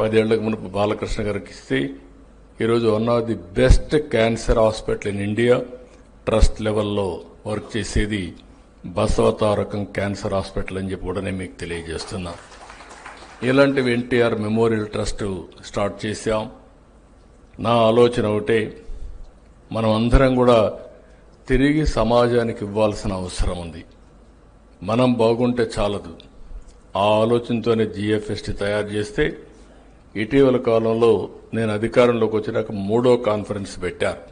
పదేళ్ళకు మునుపు బాలకృష్ణ గారికి ఇస్తే ఈరోజు one of the best cancer hospital in India trust లెవెల్లో వర్క్ చేసేది బసవతారకం క్యాన్సర్ హాస్పిటల్ అని చెప్పి కూడా నేను మీకు తెలియజేస్తున్నా. ఇలాంటివి ఎన్టీఆర్ మెమోరియల్ ట్రస్ట్ స్టార్ట్ చేశాం. నా ఆలోచన ఒకటే మనం అందరం కూడా తిరిగి సమాజానికి ఇవ్వాల్సిన అవసరం ఉంది. మనం బాగుంటే చాలదు. ఆ ఆలోచనతోనే జిఎఫ్ఎస్టీ తయారు చేస్తే ఇటీవల కాలంలో నేను అధికారంలోకి వచ్చినాక మూడో కాన్ఫరెన్స్ పెట్టారు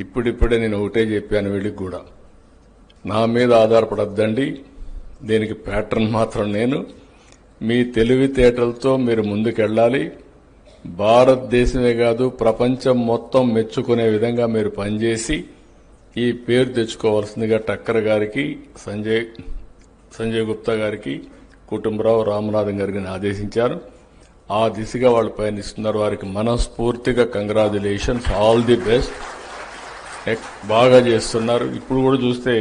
ఇప్పుడిప్పుడే నేను ఒకటే చెప్పాను వీళ్ళకి కూడా. నా మీద ఆధారపడద్దండి. దీనికి ప్యాటర్న్ మాత్రం నేను. మీ తెలివితేటలతో మీరు ముందుకెళ్ళాలి. భారతదేశమే కాదు ప్రపంచం మొత్తం మెచ్చుకునే విధంగా మీరు పనిచేసి ఈ పేరు తెచ్చుకోవాల్సిందిగా టక్కర్ గారికి సంజయ్ సంజయ్ గుప్తా గారికి కుటుంబరావు రామనాథం గారికి ఆదేశించారు ఆ దిశగా వాళ్ళు పయనిస్తున్నారు. వారికి మనస్ఫూర్తిగా కంగ్రాచులేషన్స్. All the best. బాగా చేస్తున్నారు. ఇప్పుడు కూడా చూస్తే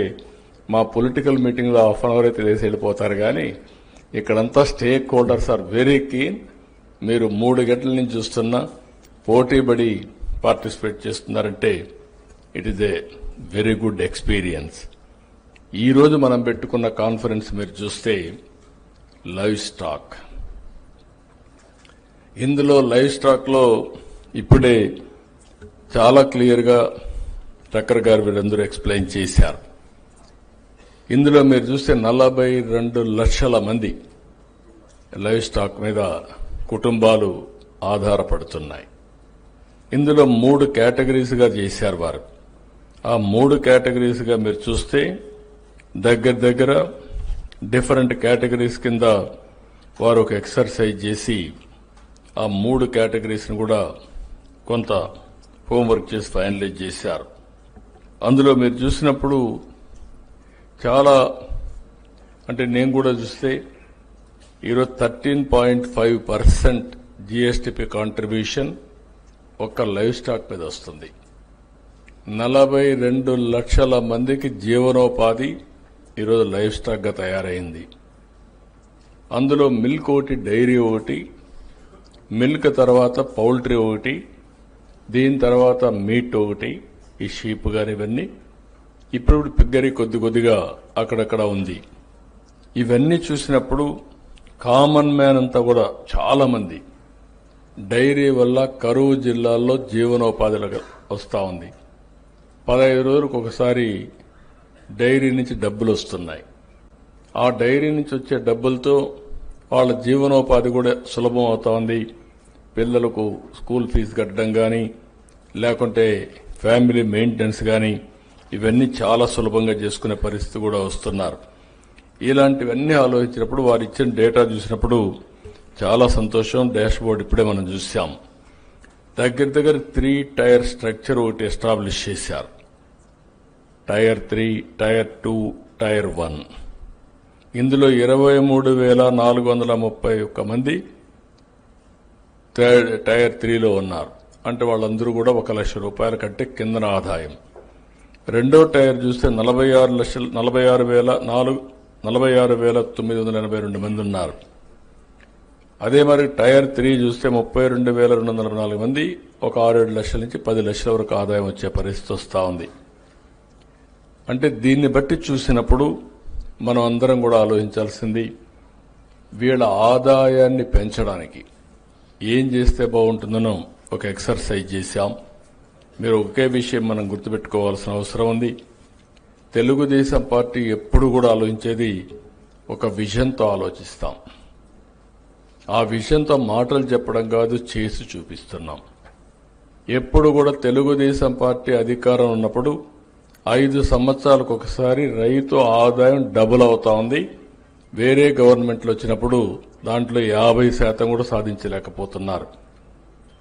మా పొలిటికల్ మీటింగ్లో హాఫ్ అన్ అవర్ అయితే వేసి వెళ్ళిపోతారు కానీ ఇక్కడంతా stake holders are very keen. మీరు మూడు గంటల నుంచి చూస్తున్నా పోటీపడి పార్టిసిపేట్ చేస్తున్నారంటే it is a very good experience ఈరోజు మనం పెట్టుకున్న కాన్ఫరెన్స్ మీరు చూస్తే లైవ్ స్టాక్. ఇందులో లైవ్ స్టాక్లో ఇప్పుడే చాలా క్లియర్గా టక్కర్ గారు వీరందరూ ఎక్స్ప్లెయిన్ చేశారు. ఇందులో మీరు చూస్తే నలభై రెండు లక్షల మంది లైవ్ స్టాక్ మీద కుటుంబాలు ఆధారపడుతున్నాయి. ఇందులో మూడు కేటగిరీస్గా చేశారు వారు. ఆ మూడు కేటగిరీస్గా మీరు చూస్తే దగ్గర దగ్గర డిఫరెంట్ కేటగిరీస్ కింద వారు ఒక ఎక్సర్సైజ్ చేసి ఆ మూడు కేటగిరీస్ని కూడా కొంత హోంవర్క్ చేసి ఫైనలైజ్ చేశారు. అందులో మీరు చూసినప్పుడు చాలా అంటే నేను కూడా చూస్తే ఈరోజు thirteen point five percent GSDP contribution ఒక్క లైవ్ స్టాక్ మీద వస్తుంది. నలభై రెండు లక్షల మందికి జీవనోపాధి ఈరోజు లైవ్ స్టాక్గా తయారైంది. అందులో మిల్క్ ఒకటి డైరీ ఒకటి మిల్క్ తర్వాత పౌల్ట్రీ ఒకటి దీని తర్వాత మీట్ ఒకటి ఈ షీప్ కానీ ఇవన్నీ. ఇప్పుడు పిగ్గరి కొద్ది కొద్దిగా అక్కడక్కడ ఉంది. ఇవన్నీ చూసినప్పుడు కామన్ మ్యాన్ అంతా కూడా చాలామంది. డైరీ వల్ల కరువు జిల్లాల్లో జీవనోపాధులు వస్తూ ఉంది. పదహైదు రోజులకు ఒకసారి డైరీ నుంచి డబ్బులు వస్తున్నాయి. ఆ డైరీ నుంచి వచ్చే డబ్బులతో వాళ్ళ జీవనోపాధి కూడా సులభం అవుతోంది ఉంది. పిల్లలకు స్కూల్ ఫీజు కట్టడం కానీ లేకుంటే ఫ్యామిలీ మెయింటెనెన్స్ కానీ ఇవన్నీ చాలా సులభంగా చేసుకునే పరిస్థితి కూడా వస్తున్నారు. ఇలాంటివన్నీ ఆలోచించినప్పుడు వారు ఇచ్చిన డేటా చూసినప్పుడు చాలా సంతోషం. డాష్ బోర్డ్ ఇప్పుడే మనం చూసాం దగ్గర దగ్గర త్రీ టైర్ స్ట్రక్చర్ ఒకటి ఎస్టాబ్లిష్ చేశారు. Tier three tier two tier one. ఇందులో ఇరవై మూడు వేల నాలుగు వందల ముప్పై ఒక్క మంది థర్డ్ టైర్ త్రీలో ఉన్నారు. అంటే వాళ్ళందరూ కూడా ఒక లక్ష రూపాయల కంటే కిందన ఆదాయం. రెండో టైర్ చూస్తే నలభై ఆరు లక్షల నలభై ఆరు వేల నాలుగు నలభై ఆరు వేల తొమ్మిది వందల ఎనభై రెండు మంది ఉన్నారు. అదే మరి టైర్ త్రీ చూస్తే ముప్పై రెండు వేల రెండు వందల నాలుగు మంది ఒక ఆరేడు లక్షల నుంచి పది లక్షల వరకు ఆదాయం వచ్చే పరిస్థితి వస్తూ ఉంది. అంటే దీన్ని బట్టి చూసినప్పుడు మనం అందరం కూడా ఆలోచించాల్సింది వీళ్ళ ఆదాయాన్ని పెంచడానికి ఏం చేస్తే బాగుంటుందనో ఒక ఎక్సర్సైజ్ చేశాం. మీరు ఒకే విషయం మనం గుర్తుపెట్టుకోవాల్సిన అవసరం ఉంది. తెలుగుదేశం పార్టీ ఎప్పుడు కూడా ఆలోచించేది ఒక విజన్తో ఆలోచిస్తాం. ఆ విజన్తో మాటలు చెప్పడం కాదు చేసి చూపిస్తున్నాం. ఎప్పుడు కూడా తెలుగుదేశం పార్టీ అధికారం ఉన్నప్పుడు ఐదు సంవత్సరాలకు ఒకసారి రైతు ఆదాయం డబుల్ అవుతా ఉంది. వేరే గవర్నమెంట్లు వచ్చినప్పుడు దాంట్లో యాభై శాతం కూడా సాధించలేకపోతున్నారు.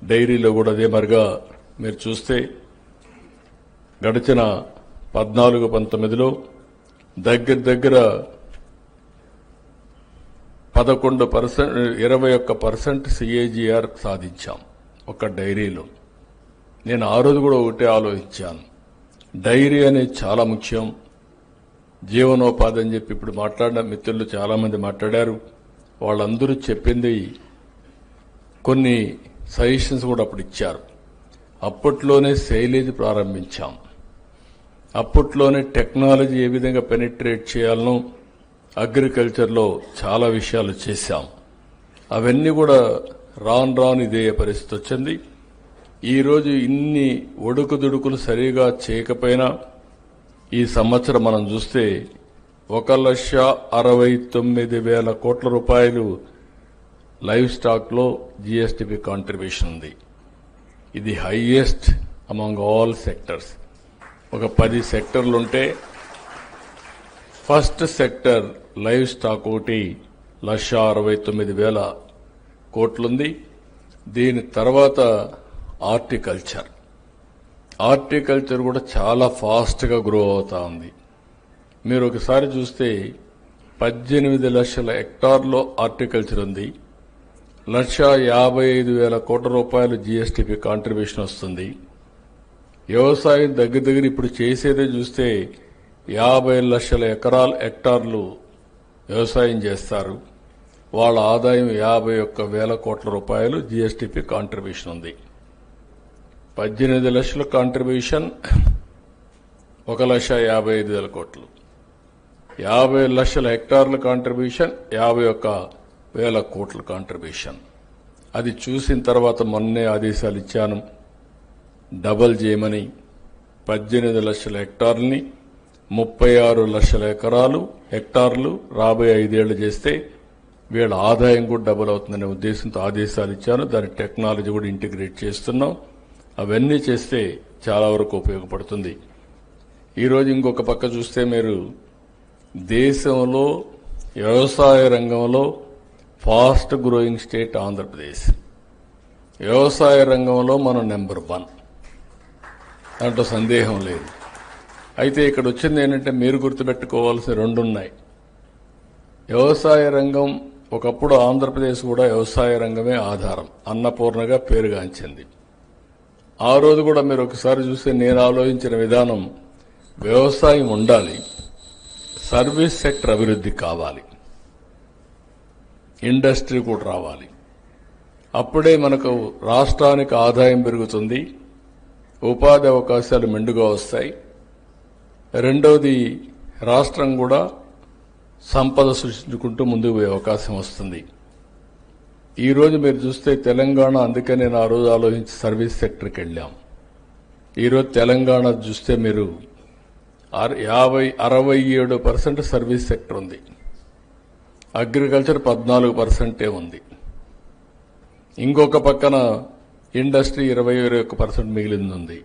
డైరీలో కూడా అదే మరిగా మీరు చూస్తే గడిచిన పద్నాలుగు పంతొమ్మిదిలో దగ్గర దగ్గర పదకొండు పర్సెంట్ ఇరవై ఒక్క పర్సెంట్ సిఏజీఆర్ సాధించాం ఒక డైరీలో. నేను ఆ రోజు కూడా ఒకటే ఆలోచించాను. డైరీ అనేది చాలా ముఖ్యం. జీవనోపాధి అని చెప్పి ఇప్పుడు మాట్లాడిన మిత్రులు చాలామంది మాట్లాడారు. వాళ్ళందరూ చెప్పింది కొన్ని సజెషన్స్ కూడా అప్పుడు ఇచ్చారు. అప్పట్లోనే శైలేజ్ ప్రారంభించాం. అప్పట్లోనే టెక్నాలజీ ఏ విధంగా పెనిట్రేట్ చేయాలనో అగ్రికల్చర్లో చాలా విషయాలు చేశాం. అవన్నీ కూడా రాను రాను ఇదే పరిస్థితి వచ్చింది. ఈరోజు ఇన్ని ఒడుకుదుడుకులు సరిగా చేయకపోయినా ఈ సంవత్సరం మనం చూస్తే ఒక లక్ష అరవై తొమ్మిది వేల కోట్ల రూపాయలు లైవ్ స్టాక్లో జిఎస్టిపి కాంట్రిబ్యూషన్ ఉంది. ఇది హైయెస్ట్ అమంగ్ ఆల్ సెక్టర్స్ ఒక పది సెక్టర్లు ఉంటే ఫస్ట్ సెక్టర్ లైవ్ స్టాక్ ఒకటి లక్ష అరవై తొమ్మిది వేల కోట్లుంది. దీని తర్వాత హార్టికల్చర్ హార్టికల్చర్ కూడా చాలా ఫాస్ట్గా గ్రో అవుతా ఉంది. మీరు ఒకసారి చూస్తే పద్దెనిమిది లక్షల హెక్టార్లో హార్టికల్చర్ ఉంది. లక్ష యాభై ఐదు వేల కోట్ల రూపాయలు జిఎస్టిపి కాంట్రిబ్యూషన్ వస్తుంది. వ్యవసాయం దగ్గర దగ్గర ఇప్పుడు చేసేదే చూస్తే యాభై లక్షల ఎకరాల హెక్టార్లు వ్యవసాయం చేస్తారు. వాళ్ళ ఆదాయం యాభై ఒక్క వేల కోట్ల రూపాయలు జిఎస్టిపి కాంట్రిబ్యూషన్ ఉంది. పద్దెనిమిది లక్షల కాంట్రిబ్యూషన్ ఒక లక్ష యాభై ఐదు వేల కోట్లు. యాభై లక్షల హెక్టార్ల కాంట్రిబ్యూషన్ యాభై ఒక్క వేల కోట్ల కాంట్రిబ్యూషన్ అది చూసిన తర్వాత మొన్నే ఆదేశాలు ఇచ్చాను. డబల్ చేయమని పద్దెనిమిది లక్షల హెక్టార్లని ముప్పై ఆరు లక్షల ఎకరాలు హెక్టార్లు రాబోయే ఐదేళ్ళు చేస్తే వీళ్ళ ఆదాయం కూడా డబుల్ అవుతుందనే ఉద్దేశంతో ఆదేశాలు ఇచ్చాను. దాని టెక్నాలజీ కూడా ఇంటిగ్రేట్ చేస్తున్నాం. అవన్నీ చేస్తే చాలా వరకు ఉపయోగపడుతుంది. ఈరోజు ఇంకొక పక్క చూస్తే మీరు దేశంలో వ్యవసాయ రంగంలో ఫాస్ట్ గ్రోయింగ్ స్టేట్ ఆంధ్రప్రదేశ్. వ్యవసాయ రంగంలో మనం నెంబర్ వన్. దాంట్లో సందేహం లేదు. అయితే ఇక్కడ వచ్చింది ఏంటంటే మీరు గుర్తుపెట్టుకోవాల్సిన రెండు ఉన్నాయి వ్యవసాయ రంగం ఒకప్పుడు ఆంధ్రప్రదేశ్ కూడా వ్యవసాయ రంగమే ఆధారం. అన్నపూర్ణగా పేరుగాంచింది. ఆ రోజు కూడా మీరు ఒకసారి చూస్తే నేను ఆలోచించిన విధానం వ్యవసాయం ఉండాలి సర్వీస్ సెక్టర్ అభివృద్ధి కావాలి ఇండస్ట్రీ కూడా రావాలి. అప్పుడే మనకు రాష్ట్రానికి ఆదాయం పెరుగుతుంది ఉపాధి అవకాశాలు మెండుగా వస్తాయి. రెండవది రాష్ట్రం కూడా సంపద సృష్టించుకుంటూ ముందుకు పోయే అవకాశం వస్తుంది. ఈరోజు మీరు చూస్తే తెలంగాణ అందుకే నేను ఆ రోజు ఆలోచించి సర్వీస్ సెక్టర్కి వెళ్ళాం. ఈరోజు తెలంగాణ చూస్తే మీరు యాభై అరవై ఏడు పర్సెంట్ సర్వీస్ సెక్టర్ ఉంది. అగ్రికల్చర్ పద్నాలుగు పర్సెంటే ఉంది. ఇంకొక పక్కన ఇండస్ట్రీ ఇరవై ఇరవై ఒక్క పర్సెంట్ మిగిలింది ఉంది.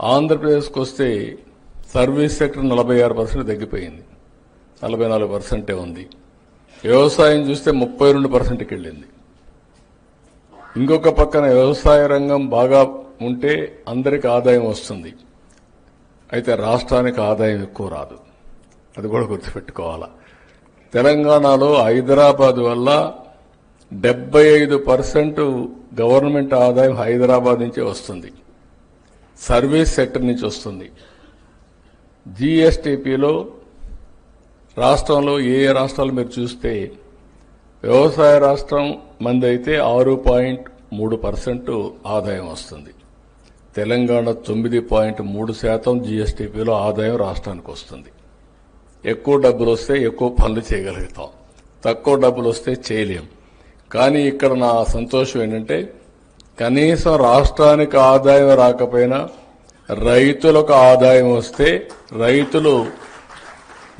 ఆంధ్రప్రదేశ్కి వస్తే సర్వీస్ సెక్టర్ నలభై ఆరు పర్సెంట్ తగ్గిపోయింది. నలభై నాలుగు పర్సెంటే ఉంది. వ్యవసాయం చూస్తే ముప్పై రెండు పర్సెంట్కి వెళ్ళింది. ఇంకొక పక్కన వ్యవసాయ రంగం బాగా ఉంటే అందరికి ఆదాయం వస్తుంది. అయితే రాష్ట్రానికి ఆదాయం ఎక్కువ రాదు. అది కూడా గుర్తుపెట్టుకోవాలా. తెలంగాణలో హైదరాబాద్ వల్ల డెబ్బై ఐదు పర్సెంట్ గవర్నమెంట్ ఆదాయం హైదరాబాద్ నుంచే వస్తుంది. సర్వీస్ సెక్టర్ నుంచి వస్తుంది. జీఎస్టీపీలో రాష్ట్రంలో ఏ ఏ రాష్ట్రాలు మీరు చూస్తే వ్యవసాయ రాష్ట్రం మంది అయితే ఆరు పాయింట్ మూడు పర్సెంట్ ఆదాయం వస్తుంది. తెలంగాణ తొమ్మిది పాయింట్ మూడు శాతం జీఎస్టీపీలో ఆదాయం రాష్ట్రానికి వస్తుంది. ఎక్కువ డబ్బులు వస్తే ఎక్కువ పనులు చేయగలుగుతాం. తక్కువ డబ్బులు వస్తే చేయలేం. కానీ ఇక్కడ నా సంతోషం ఏంటంటే కనీసం రాష్ట్రానికి ఆదాయం రాకపోయినా రైతులకు ఆదాయం వస్తే రైతులు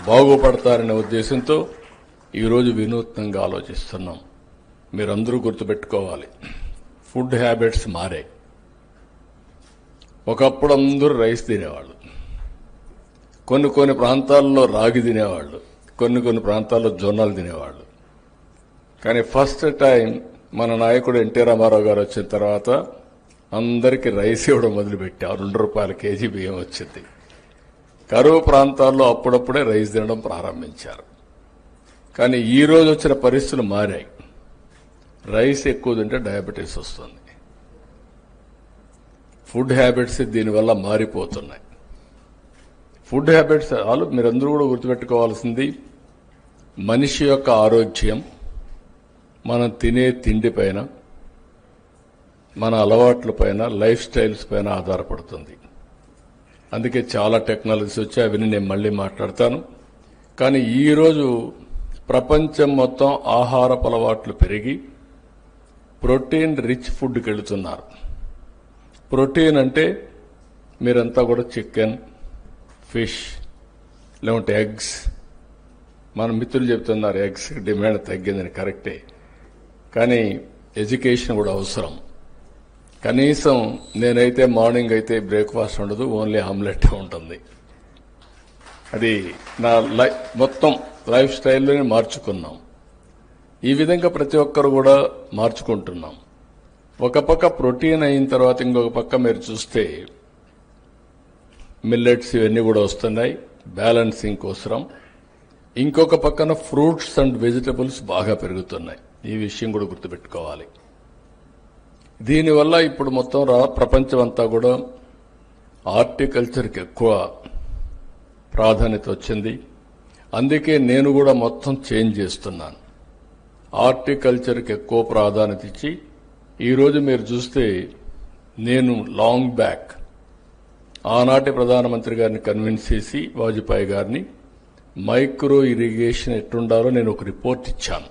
బాగుపడతారనే ఉద్దేశంతో ఈరోజు వినూత్నంగా ఆలోచిస్తున్నాం. మీరందరూ గుర్తుపెట్టుకోవాలి. ఫుడ్ హ్యాబిట్స్ మారాయి ఒకప్పుడు అందరూ రైస్ తినేవాళ్ళు. కొన్ని కొన్ని ప్రాంతాల్లో రాగి తినేవాళ్ళు. కొన్ని కొన్ని ప్రాంతాల్లో జొన్నలు తినేవాళ్ళు. కానీ ఫస్ట్ టైం మన నాయకుడు ఎన్టీ రామారావు గారు వచ్చిన తర్వాత అందరికీ రైస్ ఇవ్వడం మొదలుపెట్టారు. రెండు రూపాయల కేజీ బియ్యం వచ్చింది. కరువు ప్రాంతాల్లో అప్పుడప్పుడే రైస్ తినడం ప్రారంభించారు. కానీ ఈ వచ్చిన పరిస్థితులు మారాయి. రైస్ ఎక్కువ తింటే డయాబెటీస్ వస్తుంది. ఫుడ్ హ్యాబిట్స్ దీనివల్ల మారిపోతున్నాయి. ఫుడ్ హ్యాబిట్స్ ఆలు మీరందరూ కూడా గుర్తుపెట్టుకోవాల్సింది మనిషి యొక్క ఆరోగ్యం మనం తినే తిండి పైన మన అలవాట్ల పైన లైఫ్ స్టైల్స్ పైన ఆధారపడుతుంది. అందుకే చాలా టెక్నాలజీస్ వచ్చాయి అవన్నీ నేను మళ్ళీ మాట్లాడతాను. కానీ ఈరోజు ప్రపంచం మొత్తం ఆహారపు అలవాట్లు పెరిగి ప్రోటీన్ రిచ్ ఫుడ్కి వెళుతున్నారు. ప్రోటీన్ అంటే మీరంతా కూడా చికెన్ ఫిష్ లేకుంటే ఎగ్స్. మన మిత్రులు చెప్తున్నారు ఎగ్స్ డిమాండ్ తగ్గిందని కరెక్టే. కానీ ఎడ్యుకేషన్ కూడా అవసరం. కనీసం నేనైతే మార్నింగ్ అయితే బ్రేక్ఫాస్ట్ ఉండదు ఓన్లీ ఆమ్లెట్ ఉంటుంది. అది నా లై మొత్తం లైఫ్ స్టైల్లోనే మార్చుకున్నాం. ఈ విధంగా ప్రతి ఒక్కరు కూడా మార్చుకుంటున్నాం. ఒక పక్క ప్రోటీన్ అయిన తర్వాత ఇంకొక పక్క మీరు చూస్తే మిల్లెట్స్ ఇవన్నీ కూడా వస్తున్నాయి బ్యాలెన్సింగ్ కోసరం. ఇంకొక పక్కన ఫ్రూట్స్ అండ్ వెజిటబుల్స్ బాగా పెరుగుతున్నాయి. ఈ విషయం కూడా గుర్తుపెట్టుకోవాలి. దీనివల్ల ఇప్పుడు మొత్తం రా ప్రపంచం అంతా కూడా హార్టికల్చర్కి ఎక్కువ ప్రాధాన్యత వచ్చింది. అందుకే నేను కూడా మొత్తం చేంజ్ చేస్తున్నాను. హార్టికల్చర్కి ఎక్కువ ప్రాధాన్యత ఇచ్చి ఈరోజు మీరు చూస్తే నేను లాంగ్ బ్యాక్ ఆనాటి ప్రధానమంత్రి గారిని కన్విన్స్ చేసి వాజ్పేయి గారిని మైక్రో ఇరిగేషన్ ఎట్టుండాలో నేను ఒక రిపోర్ట్ ఇచ్చాను.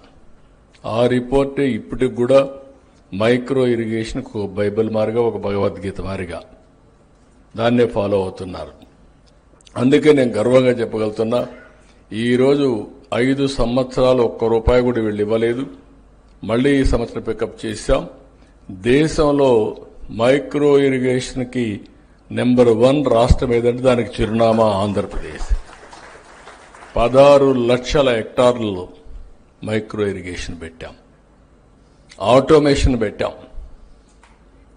ఆ రిపోర్టే ఇప్పటికి కూడా మైక్రో ఇరిగేషన్ ఒక బైబిల్ మారిగా ఒక భగవద్గీత మారిగా దాన్నే ఫాలో అవుతున్నారు. అందుకే నేను గర్వంగా చెప్పగలుగుతున్నా ఈరోజు ఐదు సంవత్సరాలు ఒక్క రూపాయి కూడా వీళ్ళు ఇవ్వలేదు. మళ్ళీ ఈ సంవత్సరం పికప్ చేశాం. దేశంలో మైక్రో ఇరిగేషన్కి నెంబర్ వన్ రాష్ట్రం ఏదంటే దానికి చిరునామా ఆంధ్రప్రదేశ్. పదహారు లక్షల హెక్టార్లలో మైక్రో ఇరిగేషన్ పెట్టాం. ఆటోమేషన్ పెట్టాం.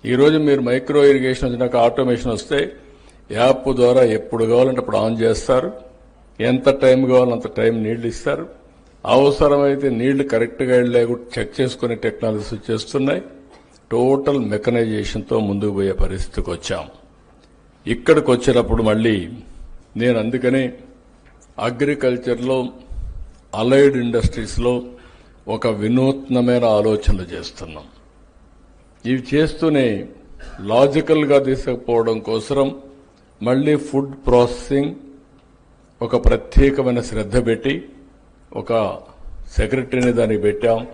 ఈరోజు మీరు మైక్రో ఇరిగేషన్ వచ్చినాక ఆటోమేషన్ వస్తే యాప్ ద్వారా ఎప్పుడు కావాలంటే అప్పుడు ఆన్ చేస్తారు. ఎంత టైం కావాలంత అంత టైం నీళ్ళు ఇస్తారు. అవసరమైతే నీళ్ళు కరెక్ట్గా వెళ్ళే చెక్ చేసుకునే టెక్నాలజీస్ వచ్చేస్తున్నాయి. టోటల్ మెకనైజేషన్తో ముందుకు పోయే పరిస్థితికి వచ్చాం. ఇక్కడికి వచ్చినప్పుడు మళ్ళీ నేను అందుకనే అగ్రికల్చర్లో అలైడ్ ఇండస్ట్రీస్లో ఒక వినూత్నమైన ఆలోచనలు చేస్తున్నాం. ఇవి చేస్తూనే లాజికల్గా తీసుకుపోవడం కోసరం మళ్ళీ ఫుడ్ ప్రాసెసింగ్ ఒక ప్రత్యేకమైన శ్రద్ధ పెట్టి ఒక సెక్రటరీని దానికి పెట్టాం.